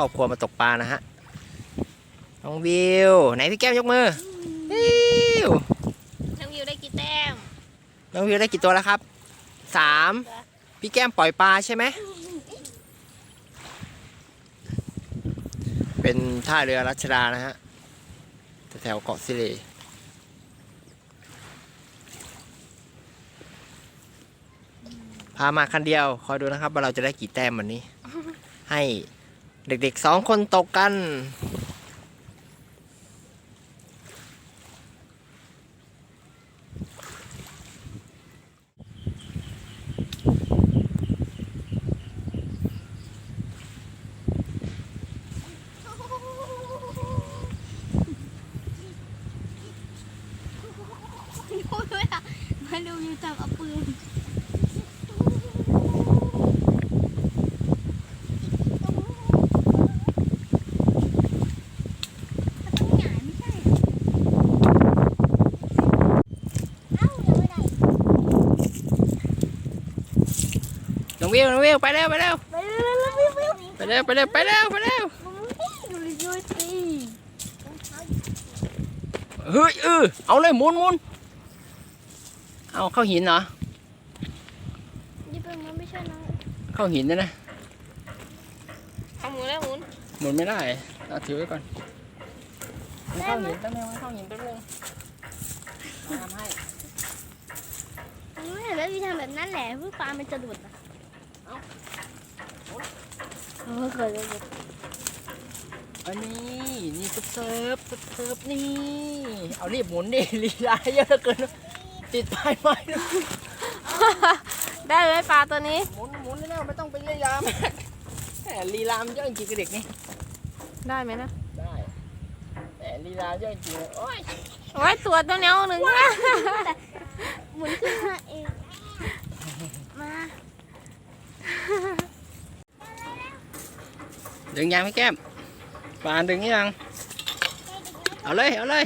รอบครัวมาตกปลานะฮะ น้องวิว ไหนพี่แก้มยกมือ วิว น้องวิวได้กี่แต้มน้องวิวได้กี่ตัวแล้วครับ สาม พี่แก้มปล่อยปลาใช่ไหม เป็นท่าเรือรัชดานะฮะ แถวๆเกาะสิเลพามาคันเดียว คอยดูนะครับว่าเราจะได้กี่แต้มวันนี้ ให้ เด็กๆสองคนตกกันพูดด้วยอะมาดูวิวจับเอาปืนต้องหงายไม่ใช่เหรอเอ้ายังไม่ได้ น้ องวิวน้องวิวไปเร็วไปเร็วไปเร็วเร็วเร็วเร็วไปเร็วไปเร็วไปเร็วไปเร็วดูดิดูสิเฮ้ยเออเอาเลยหมุนหมุนเอาเข้าหินเหรอนี่เป็นมันไม่ใช่นะเข้าหินนะนะเอาหมุนแล้วหมุนหมุนไม่ได้เอาถือไว้ก่อนมันเข้าหินแป๊บนึงมันเข้าหินแป๊บนึงเอาทำให้ไม่เห็นแล้ววิวทำแบบนั้นแหละเพื่อปลามันจะหลุดอะเอาเอันนี้นี่ซุปเซิร์ฟซุปเซิร์ฟนี่ เอารีบหมุนดิลีลาเยอะเหลือเกิน ติดปลายไม้เลยได้เลยปลาตัวนี้ หมุนหมุนแล้วไม่ต้องไปลีลามากแหมลีลามเยอะจริงกับเด็กนี่ ได้ไหมนะ ได้แต่ลีลาเยอะจริงโอ้ยโอ้ยตัวตัวเนี้ยหนึ่งหมุนขึ้นมาเอง มา ดึงยังพี่แก้มปานดึงยัง เอาเลย เอาเลย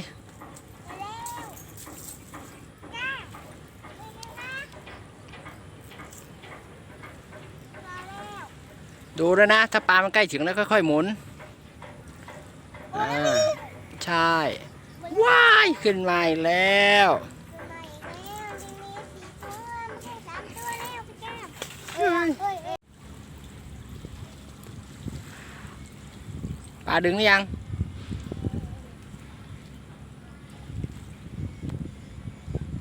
ดูด้วยนะ ถ้าปลามันใกล้ถึงแล้วค่อยๆหมุน อ่า ใช่ ว้าย ขึ้นมาแล้ว ปลาดึงหรือยัง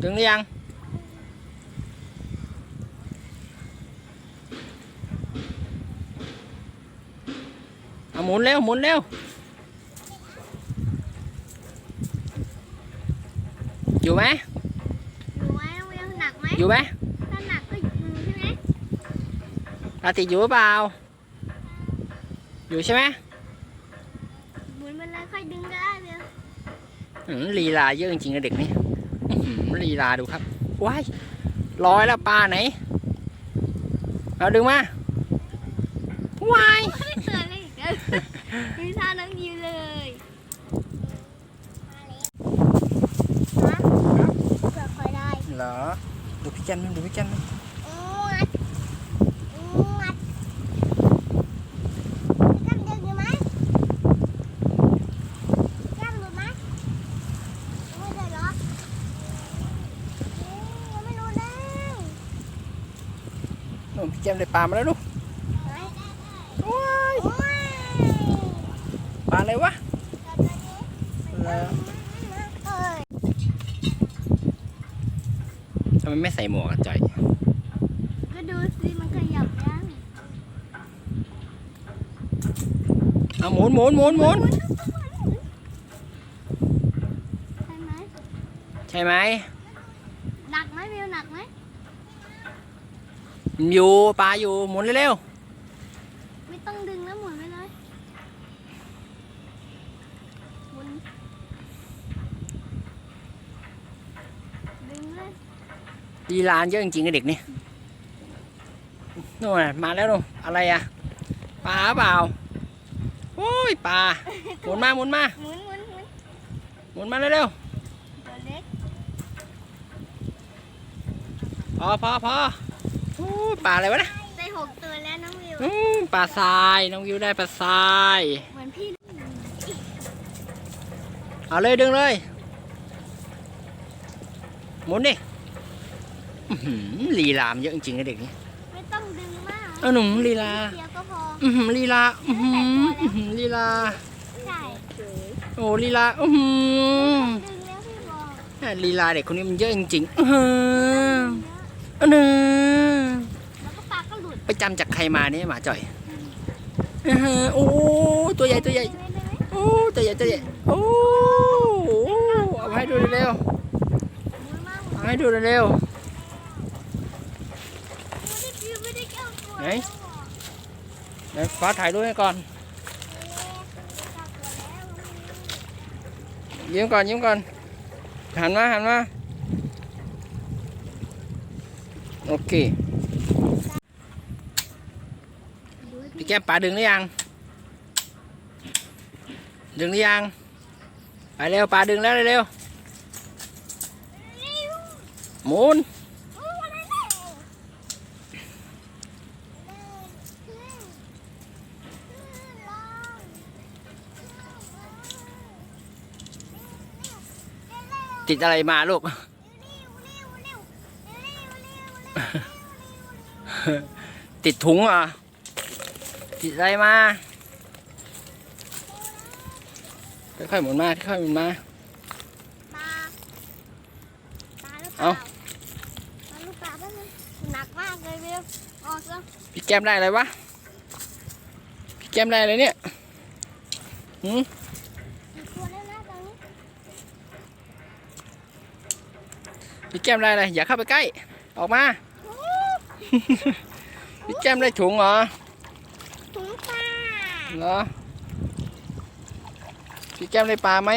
ดึงหรือยังเอาหมุน ลีลาเยอะจริงๆนะเด็กนี่อื้อหือลีลาดูครับว้ายลอยแล้วปลาไหนเอาดึงมาว้ายไม่เตือนเลยอีกแล้วมีท่าน้องวิวเลยมาเผื่อคอยได้เหรอดูพี่แก้มดูพี่แก้ม งัดงัดกำดึงอยู่ไหมกำหลุดไหมไม่ได้หรอเอ๊ะยังไม่รู้เลย นู่นพี่แก้มได้ปลามาแล้วลูกไหนว้ายโอ้ยปลาอะไรวะแบบนี้เหรอเอ้ยทำไมไม่ใส่หมวกอะจ่อยก็ดูสิมันขยับยังเอาหมุนหมุนหมุนหมุนใช่ไหมใช่ไหมหนักไหมวิวหนักไหม อยู่ปลาอยู่หมุนเร็วไม่ต้องดึงแล้วหมุนไปเลยหมุนดึงเลยๆลีลาเยอะจริงๆกับเด็กนี่นู่นน่ะมาแล้วนู่นอะไรอะปลาเปล่าโอ้ยปลาหมุนมาหมุนมาหมุนหมุนหมุนหมุนมาเร็วตัวเล็กๆพอพอพอ โอ้ยปลาอะไรวะนะใส่หกตัวแล้วน้องวิว อืมปลาทรายน้องวิวได้ปลาทราย เหมือนพี่เอาเลยดึงเลยหมุนดิอื้อหือลีลามนเยอะจริงๆนะเด็กนี่ไม่ต้องดึงมากเอาหนุ่มลีลา เดียวก็พอ อือหือลีลาอือหืออื้อหือลีลา ใช่โอ้ลีลาอือหือ ดึงแล้วพี่บอกอะลีลาเด็กคนนี้มันเยอะจริงๆอือหืออันนึง แล้วก็ปลาก็หลุด ไปจำจากใครมาเนี่ยหมาจ่อยโอ้ตัวใหญ่ตัวใหญ่โอ้ตัวใหญ่ตัวใหญ่โอ้เอามาให้ดูเร็วเอาให้ดูเร็วไม่ได้กินไหนฟ้าถ่ายรูปให้ก่อนยิ้มก่อนยิ้มก่อนหันมาหันมาโอเค พี่แก้มป๋าดึงหรือยัง ดึงหรือยัง ไปเร็วป๋าดึงแล้วเร็วหมุนติดอะไรมาลูก ติดถุงเห รอติดอะไรมาค่อยๆหมุนมาค่อยๆหมุนมาปลาปลาหรือเปเอาล่าปลาลูกปลาแป๊บนึงหนักมากเลยวิวออกแล้วพี่แก้มได้อะไรวะพี่แก้มได้อะไรเนี่ยหืมอีกตัวแล้วนะตอนนี้พี่แก้มได้อะไรอย่าเข้าไปใกล้ ออกมา พี่แก้มได้ถุงเหรอถุง ปลา เหรอ พี่แก้มได้ปลาไหม